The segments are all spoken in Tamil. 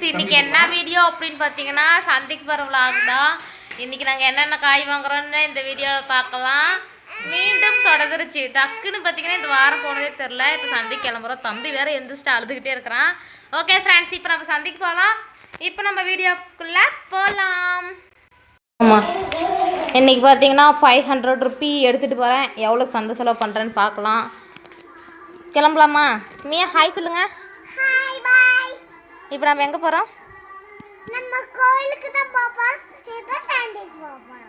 ஃப்ரெண்ட்ஸ் இன்னைக்கு என்ன வீடியோ அப்படின்னு பார்த்தீங்கன்னா சந்தைக்கு போகிற vlog தான் இன்னைக்கு நாங்கள் என்னென்ன காய் வாங்குறோம்னு இந்த வீடியோவில் பார்க்கலாம். மீண்டும் தொடர்ந்துருச்சு. டக்குன்னு பார்த்தீங்கன்னா இந்த வாரம் போனதே தெரில இப்போ சந்தைக்கு கிளம்புறோம் தம்பி வேற எந்திரிச்சிட்டு அழுதுகிட்டே இருக்கிறான். ஓகே ஃப்ரெண்ட்ஸ் இப்போ நம்ம சந்தைக்கு போகலாம் இப்போ நம்ம வீடியோக்குள்ளே போகலாம் ஆமாம் இன்னைக்கு பார்த்தீங்கன்னா ஃபைவ் ஹண்ட்ரட் ருப்பி எடுத்துகிட்டு போகிறேன் எவ்வளோ சந்தை செலவு பண்ணுறேன்னு பார்க்கலாம். கிளம்பலாமா? மியா ஹாய் சொல்லுங்கள் இப்போ நம்ம எங்கே போகிறோம் நம்ம கோயிலுக்கு தான் போறோம்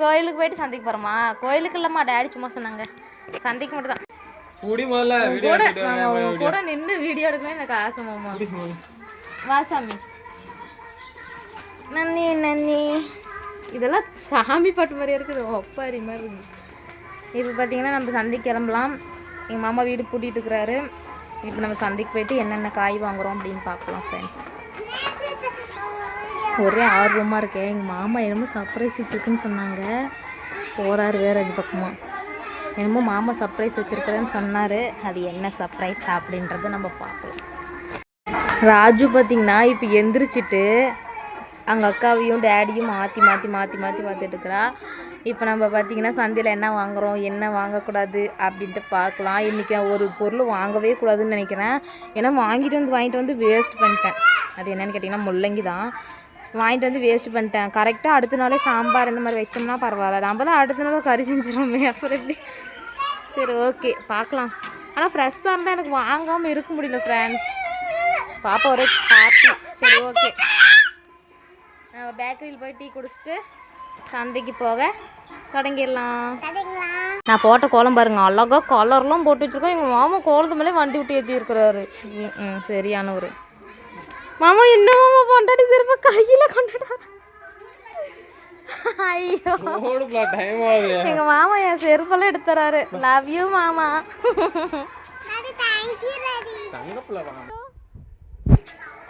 கோயிலுக்கு போயிட்டு சந்தைக்கு போகிறோமா கோயிலுக்கு இல்லைம்மா டேடி சும்மா சொன்னாங்க. சந்தைக்கு மட்டும் தான் குடி கூட நின்று வீடியோ எடுக்கணும் எனக்கு ஆசை மாமா. வா சாமி. நன்னி நன்னி. இதெல்லாம் சாமி பாட்டு மாதிரியா இருக்குது. ஒப்பாரி மாதிரி இருக்குது இப்போ பார்த்தீங்கன்னா நம்ம சந்தைக்கு கிளம்பலாம். எங்கள் மாமா வீடு பூட்டிட்டு இருக்கிறாரு. இப்போ நம்ம சந்தைக்கு போயிட்டு என்னென்ன காய் வாங்குறோம் அப்படின்னு பார்க்கலாம் ஃப்ரெண்ட்ஸ் ஒரே ஆர்வமாக இருக்கேன். எங்கள் மாமா என்னமோ சர்ப்ரைஸ் வச்சுருக்குன்னு சொன்னாங்க. போகிறாரு வேறு அது பக்கமாக என்னமோ மாமா சர்ப்ரைஸ் வச்சுருக்கிறேன்னு சொன்னார். அது என்ன சர்ப்ரைஸ் அப்படின்றத நம்ம பார்க்கலாம். ராஜு பார்த்தீங்கன்னா இப்போ எந்திரிச்சிட்டு அங்கே அக்காவையும் டேடியும் மாற்றி மாற்றி மாற்றி மாற்றி பார்த்துட்டுருக்குறா இப்போ நம்ம பார்த்தீங்கன்னா சந்தையில் என்ன வாங்குறோம் என்ன வாங்கக்கூடாது அப்படின்ட்டு பார்க்கலாம். இன்றைக்கி ஒரு பொருள் வாங்கவே கூடாதுன்னு நினைக்கிறேன். ஏன்னா வாங்கிட்டு வந்து வாங்கிட்டு வந்து வேஸ்ட் பண்ணிட்டேன். அது என்னன்னு கேட்டிங்கன்னா முள்ளங்கி தான் வாங்கிட்டு வந்து வேஸ்ட் பண்ணிட்டேன். கரெக்டாக அடுத்த நாளே சாம்பார் இந்த மாதிரி வச்சோம்னா பரவாயில்ல. நம்ம தான் அடுத்த நாள் கறி செஞ்சிடறோமே அப்புறம் எப்படி? சரி ஓகே பார்க்கலாம். ஆனால் ஃப்ரெஷ்ஷாக இருந்தால் எனக்கு வாங்காமல் இருக்க முடியல ஃப்ரெண்ட்ஸ் பாப்பா ஒரே ஹாப்பி சரி ஓகே நம்ம பேக்கரியில் போய் டீ குடிச்சிட்டு சந்தைக்கு போக தொடங்கிடலாம். நான் போட்ட கோலம் பாருங்க அழகா கலர்லாம் போட்டு வச்சுருக்கோம். எங்கள் மாமா கோலத்து மேலே வண்டி விட்டு ஏற்றி இருக்கிறாரு ம் சரியான ஒரு மாமா என்ன மாமா பொண்டாட்டி சிறப்பாக கையில் கொண்டாடுறாரு ஐயோ. ஓடுப்பா டைம் ஆகுது. எங்க மாமா என் செருப்பெல்லாம் எடுத்துறாரு லவ் யூ மாமா.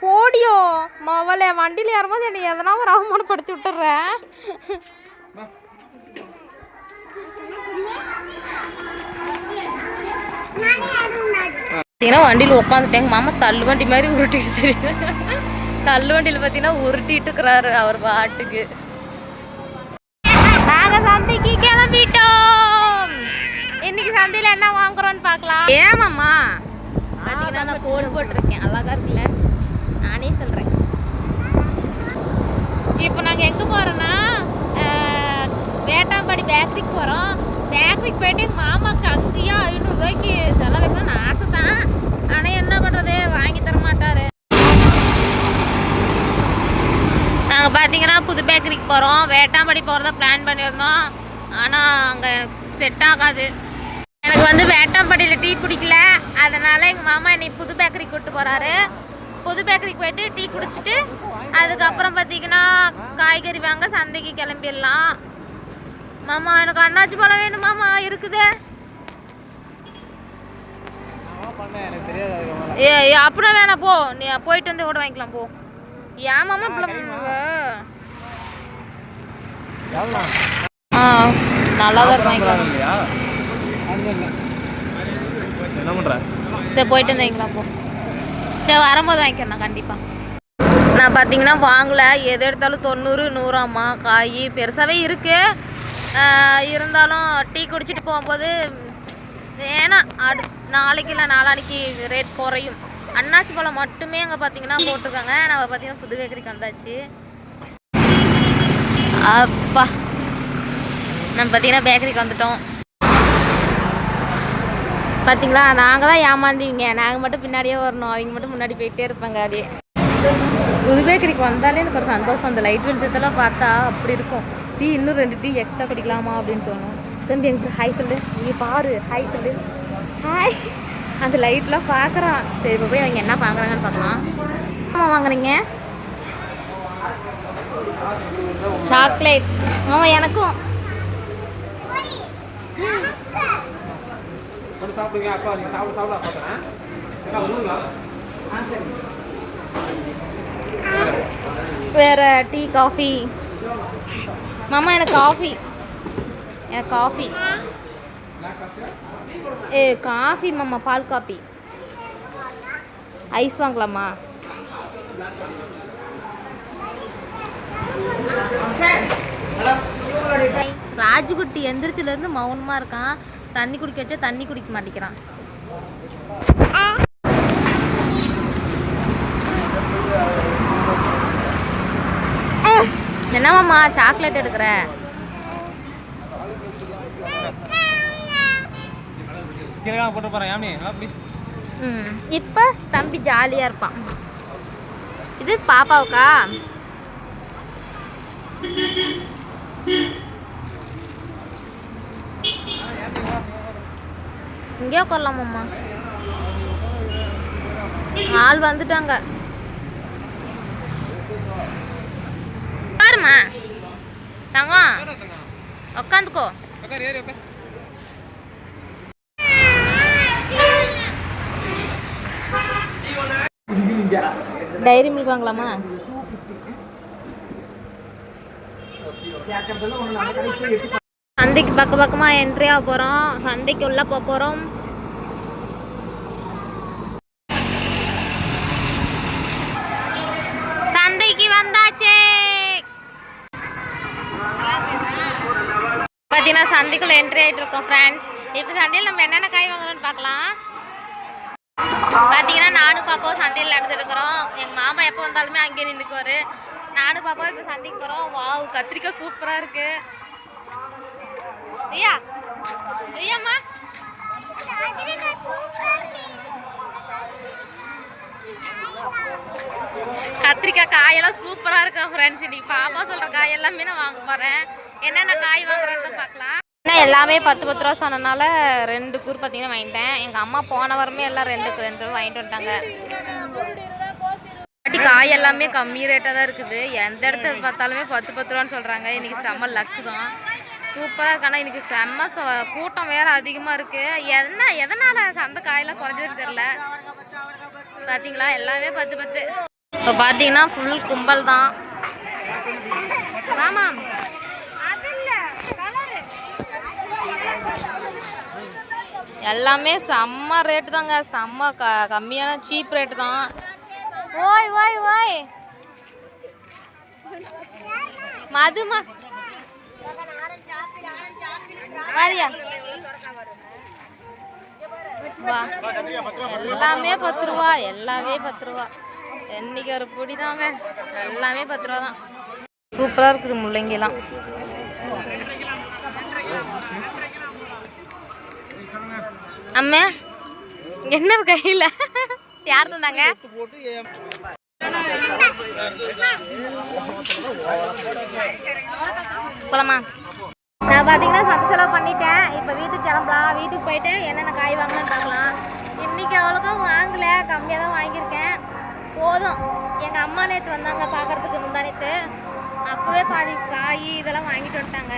போடியோ மவளே வண்டியில் ஏறும்போது என்னை எதனா ஒரு அவமானப்படுத்தி விட்டுறேன் நானே பார்த்தீங்கன்னா வண்டியில் உட்காந்துட்டேங்க மாமா தள்ளு வண்டி மாதிரி உருட்டிட்டு தெரியும்? தள்ளு வண்டியில் பார்த்தீங்கன்னா உருட்டிட்டு இருக்கிறாரு அவர் பாட்டுக்கு. நாங்க சந்தைக்கு கிளம்பிட்டோம். இன்னைக்கு சந்தையில் என்ன வாங்குறோம்னு பார்க்கலாம். ஏமாம்மா பார்த்தீங்கன்னா நான் கோடு போட்டிருக்கேன். அழகா இருக்குல்ல? நானே சொல்கிறேன் இப்போ நாங்கள் எங்கே போகிறோன்னா வேட்டாம்பாடி பேக்கரிக்கு போகிறோம் பேக்கரிக்கு போயிட்டு எங்கள் மாமாவுக்கு அங்கேயா ஐநூறுரூவாய்க்கு செலவைக்கணும்னு ஆசை தான் ஆனால் என்ன பண்ணுறது வாங்கி தர மாட்டார். நாங்கள் பார்த்தீங்கன்னா புது பேக்கரிக்கு போகிறோம் வேட்டாம்பாடி போகிறத பிளான் பண்ணியிருந்தோம். ஆனால் அங்கே செட் ஆகாது. எனக்கு வந்து வேட்டாம்பாடியில் டீ பிடிக்கல. அதனால் எங்கள் மாமா என்னை புது பேக்கரிக்கு கூப்பிட்டு போகிறாரு புது பேக்கரிக்கு போயிட்டு டீ குடிச்சிட்டு அதுக்கப்புறம் பார்த்தீங்கன்னா காய்கறி வாங்க சந்தைக்கு கிளம்பிடலாம். மாமா எனக்கு அண்ணாச்சி பழம் வேணும் மாமா இருக்குதே. ஏ அப்படின்னா வேணாம் போ. நீ போயிட்டு வந்து கூட வாங்கிக்கலாம் போ. ஏன் மாமா ஆ நல்லா தான் வாங்கிக்கலாம். என்ன சரி போயிட்டு வந்து வாங்கிக்கலாம் போ. சரி வரும்போது வாங்கிக்கிறேன் கண்டிப்பாக நான் பார்த்தீங்கன்னா வாங்கல. எது எடுத்தாலும் தொண்ணூறு நூறாம்மா காய் பெருசாகவே இருக்கு. இருந்தாலும் டீ குடிச்சிட்டு போகும்போது வேணாம். அடு நாளைக்கு இல்லை நாளானிக்கு ரேட் குறையும். அண்ணாச்சி பழம் மட்டுமே அங்கே பார்த்தீங்கன்னா போட்டிருக்காங்க. நம்ம பார்த்தீங்கன்னா புது பேக்கரிக்கு வந்தாச்சு. அப்பா. நம்ம பார்த்தீங்கன்னா பேக்கரிக்கு வந்துட்டோம். பார்த்தீங்களா நாங்கள் தான் ஏமாந்தீங்க. நாங்கள் மட்டும் பின்னாடியே வரணும். அவங்க மட்டும் முன்னாடி போயிட்டே இருப்பாங்க அப்படியே. புது பேக்கரிக்கு வந்தாலே எனக்கு ஒரு சந்தோஷம். அந்த லைட் வெளிச்சத்தெல்லாம் பார்த்தா அப்படி இருக்கும். டீ இன்னும் ரெண்டு டீ எக்ஸ்ட்ரா குடிக்கலாமா அப்படின்னு தோணும். தம்பி எனக்கு ஹாய் சொல்லு. நீ பாரு ஹாய் சொல்லு. ஹாய் அந்த லைட்லாம் பார்க்குறான் சரி இப்போ போய் அவங்க என்ன பார்க்குறாங்கன்னு பார்க்கலாம். ஆமாம் வாங்குறீங்க? சாக்லேட் ஆமாம் எனக்கும். வேற டீ காஃபி மாமா எனக்கு காஃபி எனக்கு காஃபி ஏ காஃபி மாமா பால் காஃபி ஐஸ் வாங்கலாமா? ராஜுகுட்டி எந்திரிச்சிலேருந்து மௌனமாக இருக்கான். தண்ணி குடிக்க வச்சா தண்ணி குடிக்க மாட்டேங்கிறான். என்னமாம்மா சாக்லேட் எடுக்கிற? இப்போ தம்பி ஜாலியாக இருப்பான். இது பாப்பாவுக்கா? இங்கே உட்காரலாமாம்மா ஆள் வந்துட்டாங்க. பாருமா தங்கம் உட்கார் டைரி மில்க் வாங்கலாமா சந்தைக்கு பக்க பக்கமாக என்ட்ரி ஆக போகிறோம் சந்தைக்கு உள்ளே போக போகிறோம் சந்தைக்கு வந்தாச்சே இப்போ சந்தைக்குள்ள என்ட்ரி ஆகிட்டு இருக்கோம் ஃப்ரெண்ட்ஸ் இப்போ சந்தையில் நம்ம என்னென்ன காய் வாங்குறோம்னு பார்க்கலாம். பார்த்தீங்கன்னா நானும் பாப்பாவும் சந்தையில் நடந்துருக்கிறோம். எங்கள் மாமா எப்போ வந்தாலுமே அங்கேயே நின்றுக்குவாரு நானும் பாப்பாவும் இப்போ சந்தைக்கு போகிறோம் வாவ் கத்திரிக்காய் சூப்பராக இருக்கு. ரியா? ரியாம்மா? கத்திரிக்காய் காயெல்லாம் சூப்பராக இருக்கும் ஃப்ரெண்ட்ஸ் இன்னைக்கு பாப்பா சொல்கிற காய் எல்லாமே நான் வாங்க போகிறேன் என்னென்ன காய் வாங்குறேன்னு பார்க்கலாம். ஏன்னா எல்லாமே பத்து பத்து ரூபா சொன்னனால ரெண்டு கூறு பார்த்தீங்கன்னா வாங்கிட்டேன். எங்கள் அம்மா போன வாரமே எல்லாம் ரெண்டுக்கு ரெண்டு ரூபா வாங்கிட்டு வந்துட்டாங்க. பாட்டி காய் எல்லாமே கம்மி ரேட்டாக தான் இருக்குது. எந்த இடத்துல பார்த்தாலுமே பத்து பத்து ரூபான்னு சொல்கிறாங்க இன்றைக்கி செம்ம லக்கு தான். சூப்பராக இருக்கு. ஆனால் இன்றைக்கி செம்ம கூட்டம் வேறு அதிகமாக இருக்குது என்ன எதனால் சந்தை காயெல்லாம் குறைஞ்சதுன்னு தெரில பார்த்தீங்களா எல்லாமே பத்து பத்து. இப்போ பார்த்தீங்கன்னா ஃபுல் கும்பல் தான். ஆமா எல்லாமே செம்ம ரேட்டு தாங்க. செம்ம க கம்மியான சீப் ரேட்டு தான். ஓய் ஓய் ஓய். மதுமா. வரியா. வா. எல்லாமே பத்து ரூபா எல்லாமே பத்து ரூபா என்னைக்கு ஒரு பிடிதாங்க. எல்லாமே பத்து ரூபா தான். சூப்பராக இருக்குது முள்ளங்கிலாம். அம்மா என்ன கையில்? யார் தந்தாங்க? போலாமா? நான் பார்த்தீங்கன்னா சத்து செலவு பண்ணிட்டேன். இப்போ வீட்டுக்கு கிளம்பலாம். வீட்டுக்கு போயிட்டு என்னென்ன காய் வாங்கலாம்னு பார்க்கலாம் இன்றைக்கி அவ்வளோக்கும் வாங்கலை. கம்மியாக தான் வாங்கியிருக்கேன். போதும். எங்கள் அம்மா நேற்று வந்தாங்க பார்க்கறதுக்கு முந்தானேத்து அப்போவே பாதி காய் இதெல்லாம் வாங்கிட்டு வந்துட்டாங்க.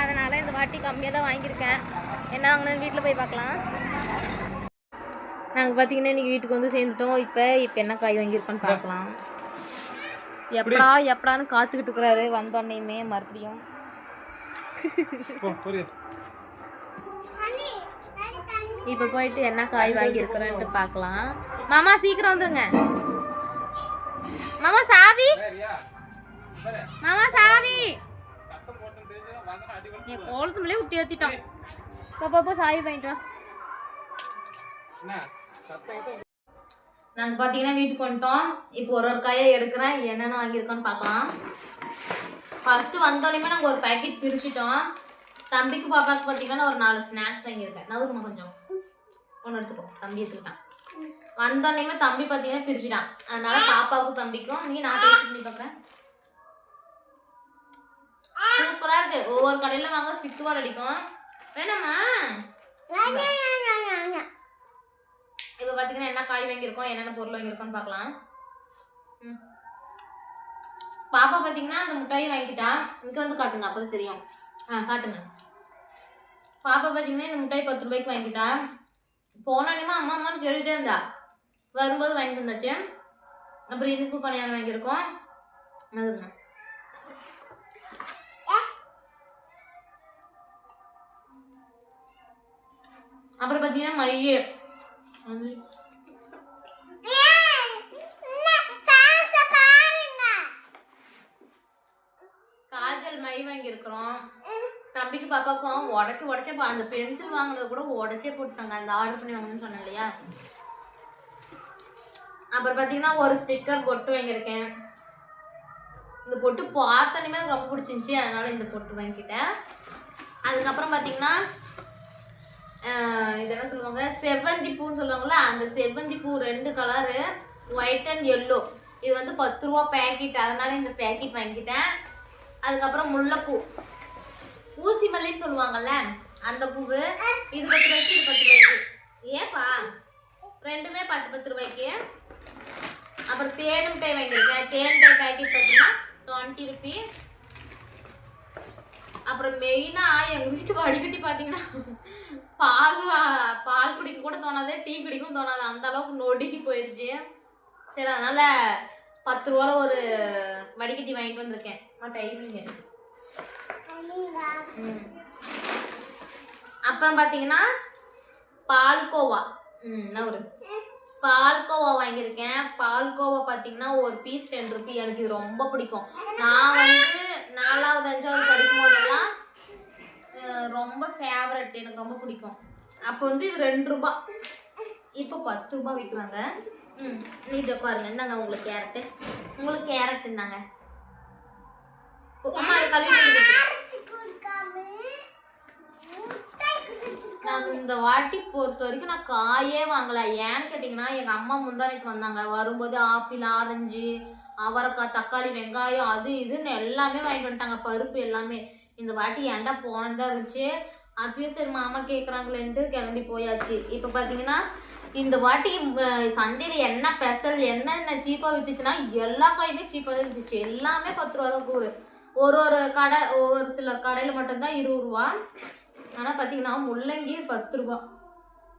அதனால் இந்த வாட்டி கம்மியாக தான் வாங்கியிருக்கேன். என்ன வாங்கினேன்னு வீட்டில் போய் பார்க்கலாம் நாங்கள் பார்த்தீங்கன்னா இன்றைக்கி வீட்டுக்கு வந்து சேர்ந்துட்டோம். இப்போ இப்போ என்ன காய் வாங்கியிருக்கோன்னு பார்க்கலாம் எப்படா எப்படான்னு காத்துக்கிட்டு இருக்கிறாரு. வந்தோடனேயுமே மறுபடியும். இப்போ போயிட்டு என்ன காய் வாங்கியிருக்கிறேன்ட்டு பார்க்கலாம் மாமா சீக்கிரம் வந்துருங்க. மாமா சாவி. மாமா சாவி. என் கோலத்து மேலே விட்டு ஏற்றிட்டோம் போ போ சாவி என்ன சத்தம் நாங்கள் பார்த்தீங்கன்னா வீட்டுக்கு வந்துட்டோம். இப்போ ஒரு ஒரு காயை எடுக்கிறேன். என்னென்ன வாங்கியிருக்கோன்னு பார்க்கலாம். ஃபஸ்ட்டு வந்தோடனே நாங்கள் ஒரு பேக்கெட் பிரிச்சுட்டோம். தம்பிக்கு பாப்பாவுக்கு பார்த்தீங்கன்னா ஒரு நாலு ஸ்நாக்ஸ் வாங்கியிருக்கேன். நவுருமா கொஞ்சம். ஒன்று எடுத்துக்கோ. தம்பி எடுத்துக்கிட்டான். வந்தோடனே தம்பி பார்த்தீங்கன்னா பிரிச்சுட்டான். அதனால பாப்பாவுக்கும் தம்பிக்கும் நீ நான் டேஸ்ட் பண்ணி பார்க்குறேன் சூப்பராக இருக்கு. ஒவ்வொரு கடையில் வாங்க சிக்கு வாட அடிக்கும். வேணாமா இப்போ என்ன காய் வாங்கியிருக்கோம் என்னென்ன பொருள் வாங்கியிருக்கோம்னு பார்க்கலாம். பாப்பா பார்த்தீங்கன்னா அந்த முட்டாயும் வாங்கிட்டா. இங்கே வந்து காட்டுங்க அப்போ தெரியும். ஆ காட்டுங்க. பாப்பா பார்த்தீங்கன்னா இந்த மிட்டாய் பத்து ரூபாய்க்கு வாங்கிட்டா. போனாலுமே அம்மா அம்மான்னு கேட்டுகிட்டே இருந்தா. வரும்போது வாங்கிட்டு வந்தாச்சு. அப்புறம் இனிப்பு பணியாரம் வாங்கியிருக்கோம். அதுங்க. அப்புறம் பார்த்தீங்கன்னா மைய அது காஜல் பாப்பாக்கும் உடச்சி உடச்சே அந்த பென்சில் வாங்கினது கூட உடச்சே போட்டுட்டாங்க. அந்த ஆர்டர் பண்ணி வாங்கணும்னு சொன்னேன் இல்லையா? அப்புறம் பார்த்தீங்கன்னா ஒரு ஸ்டிக்கர் பொட்டு வாங்கியிருக்கேன். இந்த பொட்டு பார்த்தோன்னே எனக்கு ரொம்ப பிடிச்சிருந்துச்சி அதனால இந்த பொட்டு வாங்கிக்கிட்டேன். அதுக்கப்புறம் பார்த்தீங்கன்னா இது என்ன சொல்லுவாங்க? செவ்வந்தி பூன்னு சொல்லுவாங்கள்ல அந்த செவ்வந்தி பூ ரெண்டு கலரு ஒயிட் அண்ட் எல்லோ இது வந்து பத்து ரூபா பேக்கெட் அதனால இந்த பேக்கெட் வாங்கிக்கிட்டேன். அதுக்கப்புறம் முல்லைப்பூ. ஊசி மல்லின்னு சொல்லுவாங்கல்ல அந்த பூவு இது பத்து ரூபாய்க்கு இது பத்து ரூபாய்க்கு. ஏப்பா? ரெண்டுமே பத்து பத்து ரூபாய்க்கு. அப்புறம் தேனும் டை வாங்கியிருக்கேன். தேன் டை பேக்கெட் பார்த்தீங்கன்னா டுவெண்ட்டி ருபி அப்புறம் மெயினாக எங்கள் வீட்டுக்கு வடிகட்டி பார்த்தீங்கன்னா பால் பால் குடிக்க கூட தோணாது டீ குடிக்கவும் தோணாது. அந்த அளவுக்கு நொடிக்கு போயிடுச்சு சரி அதனால் பத்து ரூபால ஒரு வடிகட்டி வாங்கிட்டு வந்திருக்கேன். டைமிங்கு அப்புறம் பார்த்தீங்கன்னா பால்கோவா. ம் என்ன ஒரு பால்கோவா வாங்கியிருக்கேன். பால்கோவா பார்த்தீங்கன்னா ஒரு பீஸ் டென் ருபி எனக்கு இது ரொம்ப பிடிக்கும். நான் வந்து நாலாவது அஞ்சாவது படிக்கும் போதெல்லாம் ரொம்ப ஃபேவரட் எனக்கு ரொம்ப பிடிக்கும். அப்போ வந்து இது ரெண்டு ரூபா. இப்போ பத்து ரூபா விற்கிறாங்க ம் நீட்டு பாருங்க. இந்தாங்க உங்களுக்கு கேரட்டு? உங்களுக்கு கேரட் இருந்தாங்க அம்மா கழுவி கொடுத்துரு. நான் இந்த வாட்டி பொறுத்த வரைக்கும் நான் காயே வாங்கல. ஏன்னு கேட்டிங்கன்னா எங்கள் அம்மா முந்தானைக்கு வந்தாங்க. வரும்போது ஆப்பிள் ஆரஞ்சு அவரைக்காய் தக்காளி வெங்காயம் அது இதுன்னு எல்லாமே வாங்கிட்டு வந்துட்டாங்க. பருப்பு எல்லாமே. இந்த வாட்டி ஏன்டா போனதாக இருந்துச்சு. அப்பயும் சரி மாமா கேட்குறாங்களேன்ட்டு கிளம்பி போயாச்சு. இப்போ பார்த்தீங்கன்னா இந்த வாட்டி சந்தையில் என்ன ஸ்பெஷல் என்னென்ன சீப்பாக விற்றுச்சுன்னா எல்லா காயுமே சீப்பாக தான் இருந்துச்சு எல்லாமே பத்து ரூபா தான் கூறு. ஒரு ஒரு கடை ஒரு சில கடையில் மட்டும்தான் இருபது ரூபா. ஆனால் பார்த்தீங்கன்னா முள்ளங்கி பத்து ரூபா.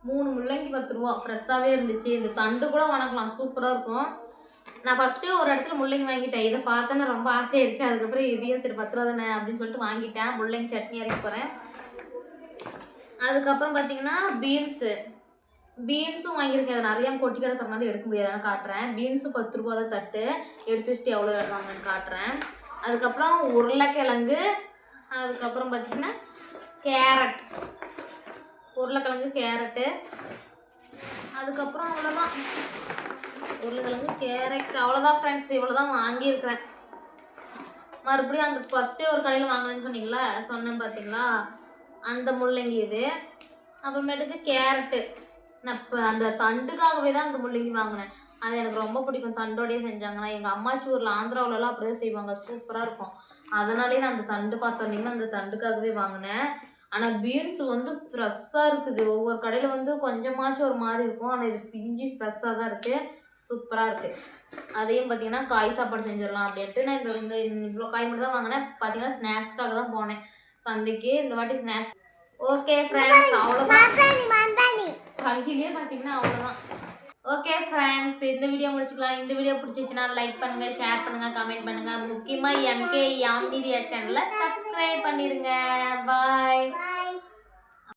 மூணு முள்ளங்கி பத்து ரூபா. ஃப்ரெஷ்ஷாகவே இருந்துச்சு. இந்த தண்டு கூட வணக்கலாம் சூப்பராக இருக்கும். நான் ஃபஸ்ட்டே ஒரு இடத்துல முள்ளங்கி வாங்கிட்டேன். இதை பார்த்தேன்னு ரொம்ப ஆசையாயிருச்சு. அதுக்கப்புறம் இதையும் சரி பத்து ரூபா தானே அப்படின்னு சொல்லிட்டு வாங்கிட்டேன். முள்ளங்கி சட்னி இறக்கி போகிறேன் அதுக்கப்புறம் பார்த்தீங்கன்னா பீன்ஸு பீன்ஸும் வாங்கியிருக்கேன். அது நிறையா கொட்டி கிடக்கிறனால எடுக்க முடியாதுன்னு காட்டுறேன். பீன்ஸும் பத்து ரூபா தான் தட்டு. எடுத்து வச்சுட்டு எவ்வளோ வாங்கன்னு காட்டுறேன். அதுக்கப்புறம் உருளைக்கிழங்கு. அதுக்கப்புறம் பார்த்தீங்கன்னா கேரட். உருளைக்கிழங்கு கேரட்டு. அதுக்கப்புறம் அவ்வளோதான் உருளைக்கிழங்கு கேரட் அவ்வளோதான் ஃப்ரெண்ட்ஸ் இவ்வளோ தான் வாங்கியிருக்கிறேன். மறுபடியும் அந்த ஃபஸ்ட்டே ஒரு கடையில் வாங்கினேன்னு சொன்னீங்களா சொன்னேன் பார்த்தீங்களா அந்த முள்ளங்கி இது. அப்புறமேட்டுக்கு கேரட்டு. நான் இப்போ அந்த தண்டுக்காகவே தான் அந்த முள்ளங்கி வாங்கினேன். அது எனக்கு ரொம்ப பிடிக்கும். தண்டோடையே செஞ்சாங்கன்னா எங்கள் அம்மாச்சி ஊரில் ஆந்திராவிலலாம் அப்படியே செய்வாங்க. சூப்பராக இருக்கும். அதனாலே நான் அந்த தண்டு பார்த்தோன்னீங்கன்னா அந்த தண்டுக்காகவே வாங்கினேன். ஆனால் பீன்ஸ் வந்து ஃப்ரெஷ்ஷாக இருக்குது. ஒவ்வொரு கடையில் வந்து கொஞ்சமாச்சும் ஒரு மாதிரி இருக்கும். ஆனால் இது பிஞ்சு ஃப்ரெஷ்ஷாக தான் இருக்குது சூப்பராக இருக்குது அதையும் பார்த்தீங்கன்னா காய் சாப்பாடு செஞ்சிடலாம் அப்படின்ட்டு நான் இந்த இவ்வளோ காய் மட்டும் தான் வாங்கினேன். பார்த்தீங்கன்னா ஸ்நாக்ஸ்க்காக தான் போனேன். சந்தைக்கு இந்த வாட்டி ஸ்நாக்ஸ் ஓகே ஃப்ரெண்ட்ஸ் அவ்வளோதான் கையிலேயே பார்த்தீங்கன்னா அவ்வளோதான் ஓகே ஃப்ரெண்ட்ஸ் இந்த வீடியோ முடிச்சுக்கலாம். இந்த வீடியோ பிடிச்சிச்சுன்னா லைக் பண்ணுங்கள் ஷேர் பண்ணுங்க கமெண்ட் பண்ணுங்கள் முக்கியமாக எம்கே யாமிரியா சேனலை சப்ஸ்கிரைப் பண்ணிடுங்க பாய்